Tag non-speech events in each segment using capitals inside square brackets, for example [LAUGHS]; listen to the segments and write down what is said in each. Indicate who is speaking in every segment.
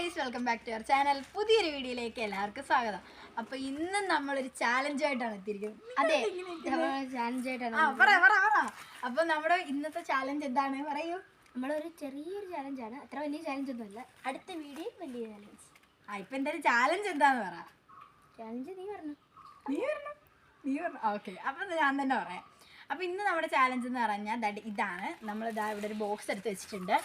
Speaker 1: Guys welcome back to your channel പുതിയൊരു വീഡിയോയിലേക്ക് എല്ലാവർക്കും സ്വാഗതം. അപ്പൊ ഇന്ന് നമ്മളൊരു ചാലഞ്ചായിട്ടാണ് എത്തിയിരിക്കുന്നത്. അതെ
Speaker 2: ചാലഞ്ച് ആയിട്ടാണ്
Speaker 1: ആ പറ പറ പറ. അപ്പൊ നമ്മുടെ ഇന്നത്തെ ചാലഞ്ച് എന്താണ്? പറയൂ.
Speaker 2: നമ്മളൊരു ചെറിയൊരു ചാലഞ്ചാണ് അത്ര വലിയ ചാലഞ്ച് ഒന്നുമല്ല അടുത്ത വീഡിയോ വലിയ ചാലഞ്ച്
Speaker 1: ആ ഇപ്പൊ എന്തായാലും ചാലഞ്ച് എന്താന്ന് പറ.
Speaker 2: ചാലഞ്ച് നീ പറഞ്ഞു.
Speaker 1: നീ പറഞ്ഞു? നീ പറഞ്ഞു? ഓക്കെ അപ്പൊ ഞാൻ തന്നെ പറയാം. അപ്പൊ ഇന്ന് നമ്മുടെ ചാലഞ്ച് എന്ന് പറഞ്ഞാൽ ഇതാണ്. നമ്മൾ ഇതാ ഇവിടെ ഒരു ബോക്സ് എടുത്ത് വെച്ചിട്ടുണ്ട്.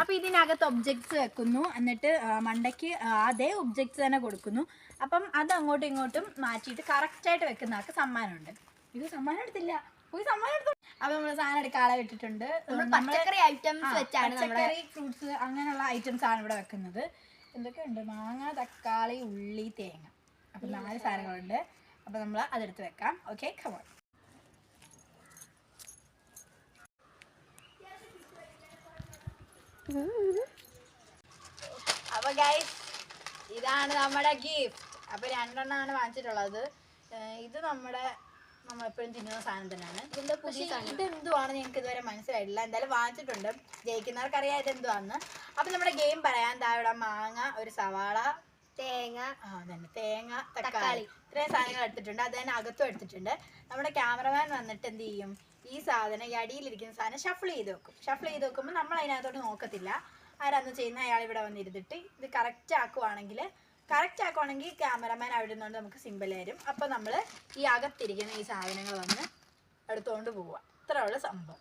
Speaker 1: അപ്പോൾ ഇതിനകത്ത് ഒബ്ജക്ട്സ് വെക്കുന്നു. എന്നിട്ട് മണ്ടയ്ക്ക് അതേ ഒബ്ജക്ട്സ് തന്നെ കൊടുക്കുന്നു. അപ്പം അത് അങ്ങോട്ടും ഇങ്ങോട്ടും മാറ്റിയിട്ട് കറക്റ്റായിട്ട് വെക്കുന്ന ആൾക്ക് സമ്മാനമുണ്ട്. ഇത് സമ്മാനം എടുത്തില്ല. പോയി സമ്മാനം എടുത്തു. അപ്പൊ നമ്മൾ സാധനം എടുക്കാളെ വിട്ടിട്ടുണ്ട്.
Speaker 2: പച്ചക്കറി ഐറ്റംസ് വെച്ചാണ്
Speaker 1: പച്ചക്കറി ഫ്രൂട്ട്സ് അങ്ങനെയുള്ള ഐറ്റംസ് ആണ് ഇവിടെ വെക്കുന്നത്. എന്തൊക്കെയുണ്ട്? മാങ്ങ തക്കാളി ഉള്ളി തേങ്ങ. അപ്പൊ നാല് സാധനങ്ങളുണ്ട്. അപ്പൊ നമ്മൾ അതെടുത്ത് വെക്കാം. ഓക്കെ കമോൺ അപ്പൊ ഗൈസ് ഇതാണ് നമ്മുടെ ഗിഫ്റ്റ് അപ്പൊ രണ്ടെണ്ണമാണ് വാങ്ങിച്ചിട്ടുള്ളത്. ഇത് നമ്മുടെ നമ്മൾ എപ്പോഴും തിന്നുന്ന സാധനം തന്നെയാണ്. ഇതിന്റെ പുതിയ ഇത് എന്തുവാണ് ഞങ്ങൾക്ക് ഇതുവരെ മനസ്സിലായിട്ടില്ല. എന്തായാലും വാങ്ങിച്ചിട്ടുണ്ട്. ജയിക്കുന്നവർക്ക് അറിയാം ഇത് എന്തുവാന്ന് അപ്പൊ നമ്മുടെ ഗെയിം പറയാൻ താഴെ മാങ്ങ ഒരു സവാള
Speaker 2: തേങ്ങ
Speaker 1: ആ അതന്നെ. തേങ്ങ തക്കാളി.
Speaker 2: തക്കാളി.
Speaker 1: ഇത്രയും സാധനങ്ങൾ എടുത്തിട്ടുണ്ട്. അത് തന്നെ അകത്തും എടുത്തിട്ടുണ്ട്. നമ്മുടെ ക്യാമറമാൻ വന്നിട്ട് എന്ത് ചെയ്യും? ഈ സാധനം ഈ അടിയിലിരിക്കുന്ന സാധനം ഷഫിൾ ചെയ്ത് വെക്കും. ഷഫിൾ ചെയ്ത് വെക്കുമ്പോൾ നമ്മൾ അതിനകത്തോട്ട് നോക്കത്തില്ല. ആരാന്ന് ചെയ്യുന്ന അയാൾ ഇവിടെ വന്നിരുന്നിട്ട് ഇത് കറക്റ്റ് ആക്കുവാണെങ്കിൽ കറക്റ്റ് ആക്കുവാണെങ്കിൽ ക്യാമറമാൻ അവിടെ നിന്നുകൊണ്ട് നമുക്ക് സിമ്പിൾ തരും. അപ്പോൾ നമ്മൾ ഈ അകത്തിരിക്കുന്ന ഈ സാധനങ്ങൾ വന്ന് എടുത്തുകൊണ്ട് പോവുക ഇത്രേ ഉള്ള സംഭവം.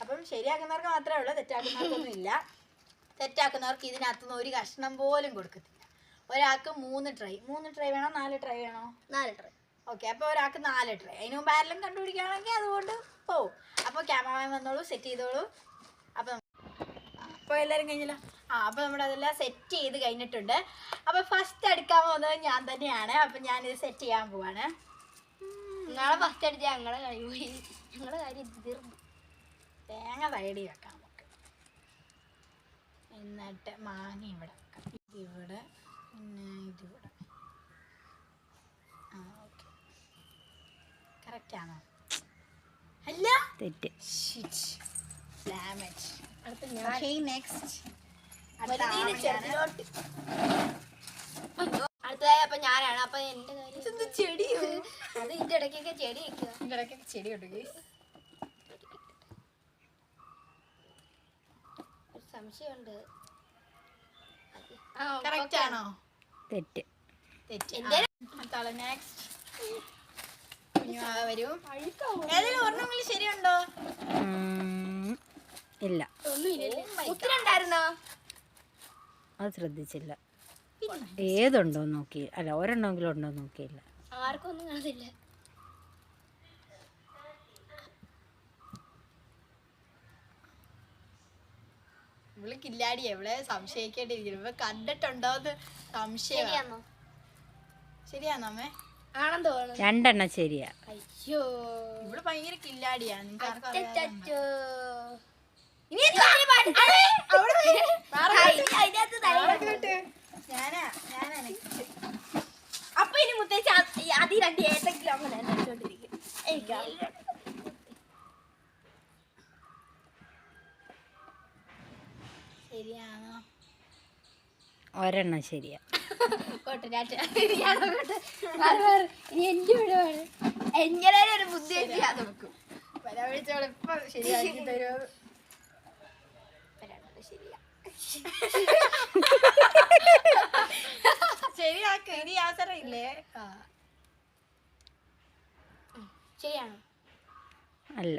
Speaker 1: അപ്പം ശരിയാക്കുന്നവർക്ക് മാത്രമേ ഉള്ളൂ തെറ്റാക്കുന്നവർക്കൊന്നും ഇല്ല. തെറ്റാക്കുന്നവർക്ക് ഇതിനകത്തുനിന്ന് ഒരു കഷ്ണം പോലും കൊടുക്കത്തില്ല. ഒരാൾക്ക് മൂന്ന് ട്രൈ മൂന്ന് ട്രൈ വേണോ? നാല് ട്രൈ വേണോ?
Speaker 2: നാല് ട്രൈ
Speaker 1: ഓക്കെ അപ്പോൾ ഒരാൾക്ക് നാല് ട്രൈ അതിന് മുമ്പ് ആരെല്ലാം കണ്ടുപിടിക്കുകയാണെങ്കിൽ അതുകൊണ്ട് പോവും. അപ്പോൾ ക്യാമറമാൻ വന്നോളൂ സെറ്റ് ചെയ്തോളൂ. അപ്പോൾ അപ്പോൾ എല്ലാവരും കഴിഞ്ഞല്ലോ? ആ അപ്പോൾ നമ്മുടെ അതെല്ലാം സെറ്റ് ചെയ്ത് കഴിഞ്ഞിട്ടുണ്ട്. അപ്പോൾ ഫസ്റ്റ് എടുക്കാൻ പോകുന്നത് ഞാൻ തന്നെയാണ്. അപ്പോൾ ഞാനിത് സെറ്റ് ചെയ്യാൻ പോവാണ്.
Speaker 2: നിങ്ങളെ ഫസ്റ്റ് അടിച്ച ഞങ്ങളെ കഴിവ് ഞങ്ങളെ കാര്യം തീർന്നു.
Speaker 1: തേങ്ങ സൈഡിൽ വെക്കാം നമുക്ക്. എന്നിട്ട് മാങ്ങ ഇവിടെ വെക്കാം. ഇതിവിടെ പിന്നെ ഇതിവിടെ ആ ഓക്കെ കറക്റ്റ് ആണോ? അല്ല?
Speaker 3: തെറ്റ്.
Speaker 1: ഡാമേജ്
Speaker 2: അടുത്ത ഞാൻ
Speaker 1: ഓക്കെ നെക്സ്റ്റ്
Speaker 2: വലുതീന്ന് ചെറുതിലോട്ട്. അടുത്തതായി അപ്പൊ ഞാനാണ്. അപ്പൊ എന്റെ കാര്യം
Speaker 1: ചെടിയോ?
Speaker 2: അത് ഇതിന്റെ ഇടയ്ക്കൊക്കെ ചെടി വെക്കുക
Speaker 1: ഇവിടെയൊക്കെ ചെടി ഉണ്ട് guys.
Speaker 2: ഒരു സംശയമുണ്ട്.
Speaker 3: തെറ്റ്.
Speaker 1: തെറ്റ്. നെക്സ്റ്റ് വരും. ഏതെങ്കിലും ഒരെണ്ണമെങ്കിലും ശരിയുണ്ടോ?
Speaker 3: ഇല്ല. അത് ശ്രദ്ധിച്ചില്ല. ഏതുണ്ടോ നോക്കി അല്ല ഒരെണ്ണമെങ്കിലും ഉണ്ടോ നോക്കിയില്ല.
Speaker 2: ആർക്കും ഒന്നും
Speaker 1: ഇവൾ കില്ലാടി സംശയിക്കേണ്ടിയിരിക്കുന്നു. ഇവ കണ്ടിട്ടുണ്ടോന്ന് സംശയം
Speaker 2: ശരിയാണോ
Speaker 1: ശരിയാണോ അമ്മേ?
Speaker 3: രണ്ടെണ്ണം ശരിയാ.
Speaker 2: അയ്യോ.
Speaker 1: ഭയങ്കര
Speaker 2: ഇനി. അപ്പൊ മുത്തേച്ച് അതി രണ്ട് ഏതെങ്കിലും അങ്ങനെ അടിച്ചോണ്ടിരിക്കും
Speaker 1: ശരിയാണോ?
Speaker 3: ഒരെണ്ണം ശരിയാ.
Speaker 2: ഞാൻ ഞാൻ നോക്കട്ടെ. മാറ് മാറ്. ഇനി എന്റെ വിടവാണ് എങ്ങനെ ഒരു ബുദ്ധി നോക്കും
Speaker 1: ശരിയാക്കി തരുമോ?
Speaker 2: ശരിയാ. [LAUGHS]
Speaker 1: ശരിയാക്ക് ഇനി അവസരം ഇല്ലേ ആ
Speaker 2: ശരിയാണോ?
Speaker 3: അല്ല.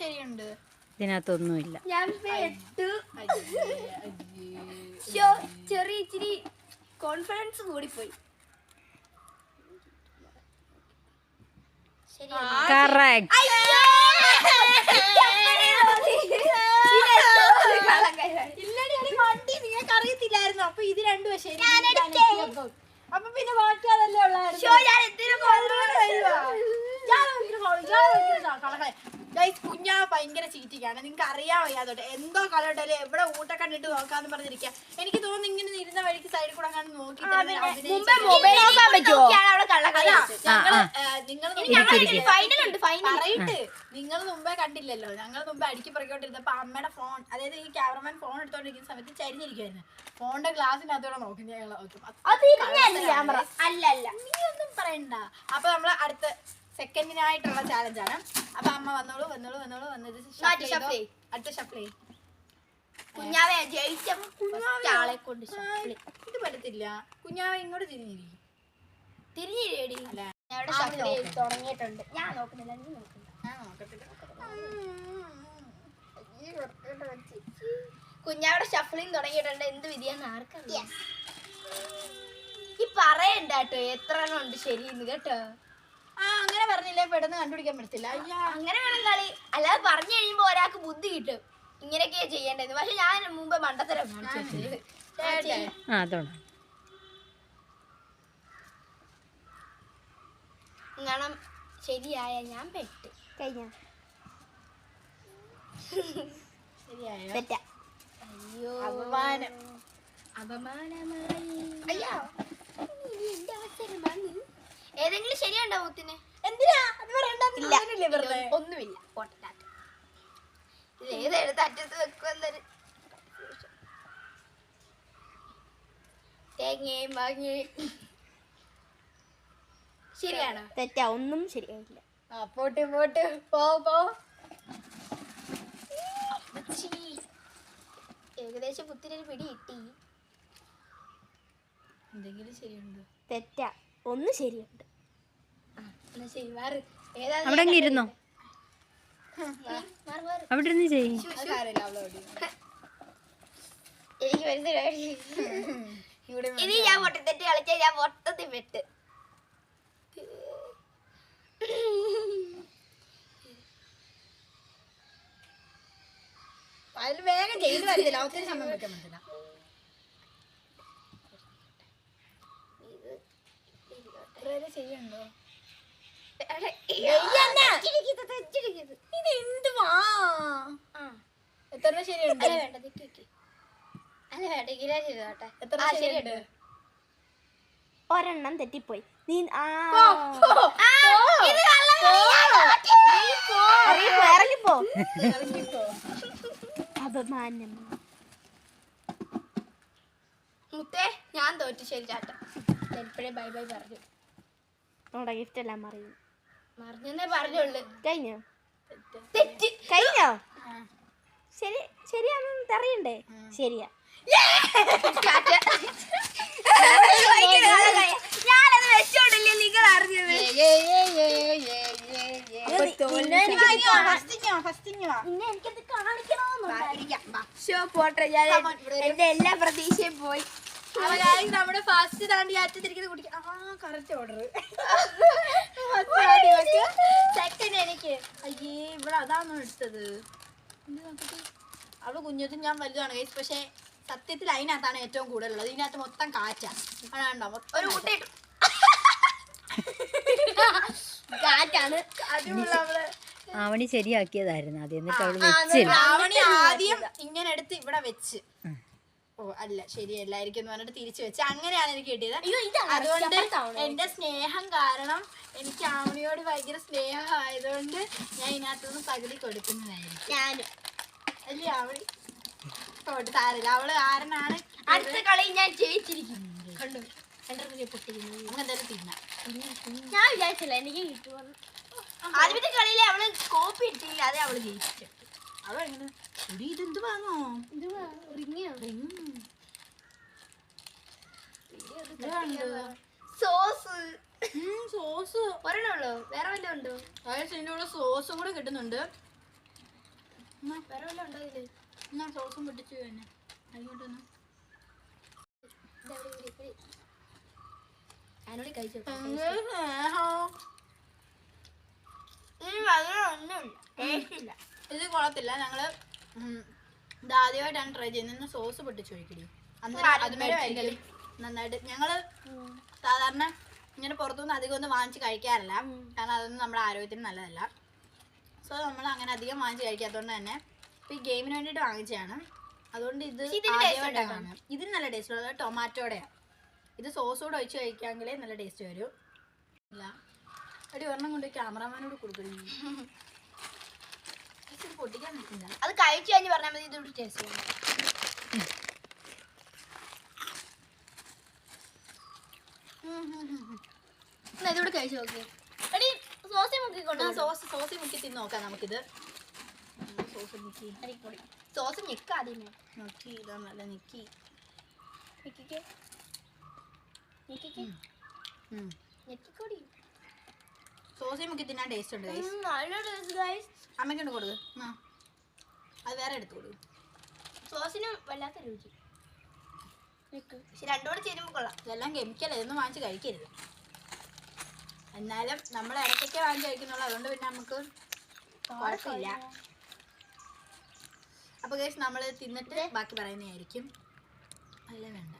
Speaker 1: ശരിയുണ്ട്.
Speaker 3: ഇതിനകത്തൊന്നുമില്ല.
Speaker 2: ഞാൻ പെട്ടു ചെറിയ ഇച്ചിരി കോൺഫിഡൻസ് കൂടിപ്പോയി.
Speaker 3: കറക്റ്റ്
Speaker 1: അറിയത്തില്ലായിരുന്നു അപ്പൊ ഇത് രണ്ടു പക്ഷേ അപ്പം. പിന്നെ അതല്ലേ ഉള്ളായിരുന്നു ഗൈസ് കുഞ്ഞാ ഭയങ്കര ചീറ്റിക്കാണ്. നിങ്ങൾക്ക് അറിയാൻ എന്തോ കളയോട്ടെ എവിടെ ഊട്ട കണ്ടിട്ട് നോക്കാന്ന് പറഞ്ഞിരിക്കുക എനിക്ക് തോന്നുന്നു ഇങ്ങനെ ഇരുന്ന വഴിക്ക് സൈഡിൽ കൂടെ അങ്ങനെ നോക്കി പറയിട്ട്. നിങ്ങൾ മുമ്പേ കണ്ടില്ലല്ലോ. ഞങ്ങൾ മുമ്പേ അടിക്ക് പറക്കോണ്ടിരുന്നപ്പോ അമ്മയുടെ ഫോൺ അതായത് ഈ ക്യാമറമാൻ ഫോൺ എടുത്തോണ്ടിരിക്കുന്ന സമയത്ത് ചരിഞ്ഞിരിക്കുവായിരുന്നു. ഫോണിന്റെ ഗ്ലാസിനകത്തോടെ നോക്കി. ഞങ്ങൾ നോക്കും
Speaker 2: അല്ല അല്ല
Speaker 1: നീ ഒന്നും പറയണ്ട. അപ്പൊ നമ്മൾ അടുത്ത സെക്കൻഡിനായിട്ടുള്ള ചാലഞ്ച് ആണ്. അപ്പൊ അമ്മ വന്നോളൂ വന്നോളൂ വന്നോളൂ വന്നത്. അടുത്ത ഷപ്ലേ
Speaker 2: കുഞ്ഞാവെ ജയിച്ചാളെ കൊണ്ട്.
Speaker 1: ഇത് പറ്റത്തില്ല. കുഞ്ഞാവേ ഇങ്ങോട്ട് ആ,
Speaker 2: shuffle തുടങ്ങിയിട്ടുണ്ട്. ഞാൻ നോക്കുന്നില്ല നീ നോക്കുന്നില്ല.
Speaker 1: ഞാൻ നോക്കത്തില്ല
Speaker 2: കുഞ്ഞാവിടെ ഷഫ്ലിങ് തുടങ്ങിയിട്ടുണ്ട്. എന്ത് വിധിയാന്ന് ആർക്കറിയാം? ഈ പറയണ്ട കേട്ടോ എത്ര എണ്ണം ഉണ്ട് ശരിയെന്ന് കേട്ടോ.
Speaker 1: അങ്ങനെ പറഞ്ഞില്ലേ? പെട്ടെന്ന് കണ്ടുപിടിക്കാൻ പറ്റത്തില്ല. അയ്യാ.
Speaker 2: അങ്ങനെ വേണം കളി. അല്ലാതെ പറഞ്ഞു കഴിയുമ്പോ ഒരാൾക്ക് ബുദ്ധി കിട്ടും. ഇങ്ങനെയൊക്കെയാ ചെയ്യേണ്ടത്. പക്ഷെ ഞാൻ മുമ്പ് മണ്ടത്തരം കാണിച്ചു കാരണം ശരിയായ ഞാൻ പെട്ട്. കഴിഞ്ഞ? അയ്യോ.
Speaker 1: അപമാനം.
Speaker 2: അപമാനമായി. അയ്യോ. എന്റെ അവസരമാണ് ഏതെങ്കിലും ശരിയുണ്ടോ മുത്തിന്?
Speaker 1: എന്തിനാ? അത് പറയണ്ട
Speaker 2: ഒന്നുമില്ല. അറ്റത്ത് വെക്കുമെന്നൊരു തേങ്ങയും ശരിയാണോ?
Speaker 4: തെറ്റാ ഒന്നും ശരിയായില്ല.
Speaker 2: ആ പോട്ട് പോട്ട്. പോ. ഏകദേശം പുത്തിനൊരു പിടി കിട്ടി.
Speaker 1: എന്തെങ്കിലും ശരിയുണ്ടോ?
Speaker 4: തെറ്റാ. ഒന്ന് ശരിയുണ്ട്.
Speaker 3: അവിടെ അങ്ങ് ഇരുന്നോ? അവിടെ ഇരുന്ന് ചെയ്യും.
Speaker 2: എനിക്ക് മനസ്സിലായി ഞാൻ പൊട്ടത്തെറ്റ് കളിച്ച ഞാൻ മൊത്തത്തിൽ പെട്ട്
Speaker 1: അതിൽ വേഗം ചെയ്ത് വരുന്നില്ല ഒത്തിരി സമയം വെക്കാൻ പറ്റില്ല ഇത്രയേറെ ചെയ്യണ്ടോ? ഇത് എന്തുവാ എത്ര ശരിയുണ്ട്?
Speaker 2: അല്ല വേണ്ട നിക്ക് നിക്ക്. അല്ല വേണ്ട ഇങ്ങനെ ചെയ്തോട്ടെ
Speaker 1: എത്ര
Speaker 2: ആ,
Speaker 1: ശരിയുണ്ട്?
Speaker 2: ശരിയുണ്ട്.
Speaker 4: ഒരെണ്ണം തെറ്റിപ്പോയി. നീ. ഇറങ്ങിപ്പോ. അപമാനം
Speaker 2: മുത്തേ ഞാൻ തോറ്റു ശരി ചാട്ട ഇപ്പോഴേ ബൈ ബൈ പറഞ്ഞു.
Speaker 4: നമ്മുടെ ഗിഫ്റ്റ് എല്ലാം മറിയും
Speaker 2: മറിഞ്ഞെന്നേ പറഞ്ഞുള്ളു.
Speaker 4: കഴിഞ്ഞോ?
Speaker 2: തെറ്റ്.
Speaker 4: കഴിഞ്ഞോ. ശരി ശരിയാണെന്ന് അറിയണ്ടേ ശരിയാ.
Speaker 2: ഞാനത് വെച്ചോണ്ടില്ലേ നിങ്ങൾ അറിഞ്ഞത്? പോട്ടെ ഞാൻ എന്റെ എല്ലാ പ്രതീക്ഷയും പോയി.
Speaker 1: നമ്മുടെ ഫാസ്റ്റ് താണ്ടി അറ്റത്തിരിക്കുന്നത് കുടിക്കുക ആ കറക്റ്റ് ഓർഡർ
Speaker 2: സെക്കൻഡ് എനിക്ക്.
Speaker 1: അയ്യേ ഇവിടെ അതാണോ എടുത്തത്. അവൾ കുഞ്ഞത്തും ഞാൻ വലുതാണ് കേസ് പക്ഷെ സത്യത്തിൽ അതിനകത്താണ് ഏറ്റവും കൂടുതലുള്ളത്. ഇതിനകത്ത് മൊത്തം കാറ്റാ. അതാണ്ടോ മൊത്തം
Speaker 2: ഒരു മുട്ട കാറ്റാണ്.
Speaker 1: അതിനുള്ള അവൾ.
Speaker 3: ആവണി ശരിയാക്കിയതായിരുന്നു അത് എന്നിട്ട് അവൾ
Speaker 2: ആ,
Speaker 3: വെച്ചില്ല
Speaker 1: ആദ്യം ഇങ്ങനെ എടുത്ത് ഇവിടെ വെച്ച്. ഓ അല്ല ശരിയല്ലായിരിക്കും എന്ന് പറഞ്ഞിട്ട് തിരിച്ചു വെച്ച് അങ്ങനെയാണ് എനിക്ക് കിട്ടിയത്. അതുകൊണ്ട് എന്റെ സ്നേഹം കാരണം എനിക്ക് ആവണിയോട് ഭയങ്കര സ്നേഹം ആയതുകൊണ്ട് ഞാൻ ഇതിനകത്തുനിന്ന് പകുതി കൊടുക്കുന്നതായിരിക്കും.
Speaker 2: ഞാനും.
Speaker 1: അല്ലേ പോട്ട് സാരില്ല അവൾ കാരനാണ്
Speaker 2: അടുത്ത കളി ഞാൻ ജയിച്ചിരിക്കുന്നു. കണ്ടു?
Speaker 1: എന്തായാലും തിന്നാം.
Speaker 2: ഞാൻ വിചാരിച്ചില്ല എനിക്ക് കിട്ടുമെന്ന്. ആദ്യത്തെ കളിയിൽ അവൾ കോപ്പി ഇട്ടില്ല അതെ അവൾ ജയിച്ചു
Speaker 1: അവളെങ്ങനെ എടി ഇതെന്ത് വാങ്ങോ?
Speaker 2: സോസ്.
Speaker 1: സോസ്.
Speaker 2: ഒരെണ്ണം വേറെ വല്ലതും ഉണ്ടോ?
Speaker 1: ഇതിന്റെ കൂടെ സോസും കൂടെ കിട്ടുന്നുണ്ട്.
Speaker 2: വേറെ വല്ലതും ഉണ്ടോ ഇതിൽ?
Speaker 1: എന്നാ സോസും പൊട്ടിച്ചു തന്നെ അതിങ്ങോട്ടൊന്ന്
Speaker 2: ഞാനോട് കഴിച്ചു.
Speaker 1: സ്നേഹം.
Speaker 2: ഒന്നുമില്ല.
Speaker 1: ഇത് കൊള്ളത്തില്ല. ഞങ്ങൾ ഇത് ആദ്യമായിട്ടാണ് ട്രൈ ചെയ്യുന്നത്. സോസ് പൊട്ടിച്ചു അന്നേരം നന്നായിട്ട്. ഞങ്ങൾ സാധാരണ ഇങ്ങനെ പുറത്തുനിന്ന് അധികം ഒന്നും വാങ്ങിച്ച് കഴിക്കാറില്ല. കാരണം അതൊന്നും നമ്മുടെ ആരോഗ്യത്തിന് നല്ലതല്ല. സോ നമ്മൾ അങ്ങനെ അധികം വാങ്ങിച്ച് കഴിക്കാത്തതുകൊണ്ട് തന്നെ ഇപ്പൊ ഈ ഗെയിമിന് വേണ്ടിയിട്ട് വാങ്ങിച്ചതാണ്. അതുകൊണ്ട് ഇത് ആദ്യമായിട്ടാണ് ഇതിന് നല്ല ടേസ്റ്റ് ഉള്ളത് ടൊമാറ്റോടെയാണ് ഇത് സോസ് കൂടെ ഒഴിച്ച് കഴിക്കാമെങ്കിലേ നല്ല ടേസ്റ്റ് വരും. ഇല്ല. അടി ഒരെണ്ണം കൊണ്ട് ക്യാമറമാനോട് കൊടുക്കുന്നു ഇത് [LAUGHS] പൊട്ടിക്കാൻ
Speaker 2: അത് കഴിച്ചു കഴിഞ്ഞ് പറഞ്ഞാൽ മതി ഇതൊരു ടേസ്റ്റ് ഇതോട് കഴിച്ചു നോക്കി. എടി സോസി മുക്കിക്കൊണ്ട്
Speaker 1: സോസ് സോസ് മുക്കി തിന്ന് നോക്കാം നമുക്കിത്. സോസ് മുക്കി.
Speaker 2: അടിപൊളി. സോസ് ഞെക്ക ആദ്യമേ.
Speaker 1: നോക്കി ഇതാ നല്ല നിക്കി
Speaker 2: നിക്കിക്കേ
Speaker 1: നിക്കിക്കേ.
Speaker 2: ഞെക്കിക്കോടി.
Speaker 1: സോസി മുക്കി തിന്നാൻ ടേസ്റ്റ് ഉണ്ട് അമ്മയ്ക്കൊണ്ട് കൊടുക്ക്. ആ. അത് വേറെ എടുത്തു കൊടുക്ക്.
Speaker 2: സോസിന് വല്ലാത്ത രുചി. പക്ഷെ രണ്ടോട് ചേരുമ്പോൾ കൊള്ളാം.
Speaker 1: ഇതെല്ലാം കെമിക്കൽ ഇതൊന്നും വാങ്ങിച്ച് കഴിക്കരുത്. എന്നാലും നമ്മൾ ഇടയ്ക്കൊക്കെ വാങ്ങിച്ച് കഴിക്കുന്നുള്ളൂ. അതുകൊണ്ട് പിന്നെ നമുക്ക് കുഴപ്പമില്ല. അപ്പോൾ ഗൈസ് നമ്മൾ തിന്നിട്ട് ബാക്കി പറയുന്നതായിരിക്കും. അല്ല വേണ്ട.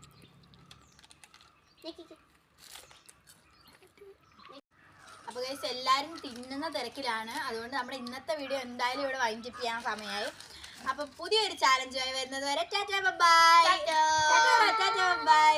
Speaker 1: അപ്പോൾ ഗൈസ് എല്ലാവരും തിന്നുന്ന തിരക്കിലാണ്. അതുകൊണ്ട് നമ്മുടെ ഇന്നത്തെ വീഡിയോ എന്തായാലും ഇവിടെ വൈൻഡപ്പ് ചെയ്യാൻ സമയമായി അപ്പോൾ പുതിയൊരു ചാലഞ്ചുമായി വരുന്നത് വരെ ടാറ്റ ബൈ ബൈ